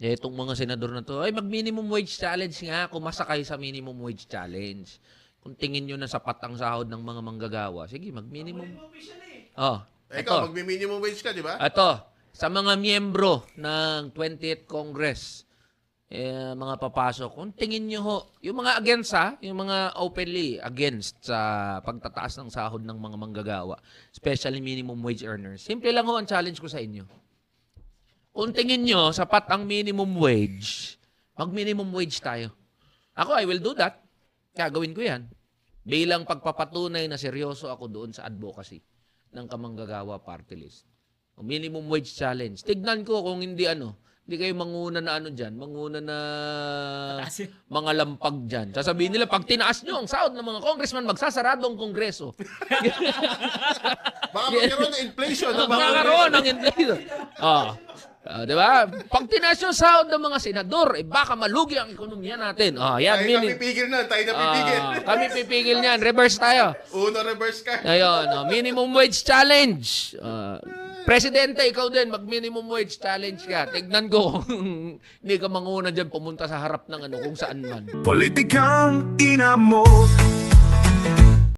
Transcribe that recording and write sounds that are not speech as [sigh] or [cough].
Eh, itong mga senador na to, ay mag-minimum wage challenge nga, kumasakay sa minimum wage challenge. Kung tingin nyo na sapat ang sahod ng mga manggagawa, sige, mag-minimum. Oh, Eh, ito. Ikaw, magmi-minimum wage ka, di ba? Ito, sa mga miyembro ng 20th Congress, eh, mga papasok, kung tingin nyo ho, yung mga against ha, yung mga openly against sa pagtataas ng sahod ng mga manggagawa, especially minimum wage earners, simple lang ho ang challenge ko sa inyo. Kung tingin nyo, sapat ang minimum wage, mag-minimum wage tayo. Ako, I will do that. Gagawin ko yan. Bilang pagpapatunay na seryoso ako doon sa advocacy ng kamanggagawa party list. O minimum wage challenge. Tignan ko kung hindi ano, hindi kayo manguna na ano dyan, manguna na mga lampag dyan. Sasabihin nila, pag tinaas nyo ang sahod ng mga congressman, magsasarado ang kongreso. [laughs] Baka magkaroon ng inflation. [laughs] Magkakaroon ng inflation. Oh. Ah, di ba? Pag tinaas yung sahod ng mga senador, eh baka malugi ang ekonomiya natin. Oh, yan, Tayo na mini- pipigil na. Tayo na pipigil. Ah, kami pipigil niyan. Reverse tayo. Uno reverse ka. Ayun, oh, minimum wage challenge. Ah, Presidente, ikaw din, mag-minimum wage challenge ka. Tignan ko kung [laughs] hindi ka manguna dyan pumunta sa harap ng ano, kung saan man. Politikang ina mo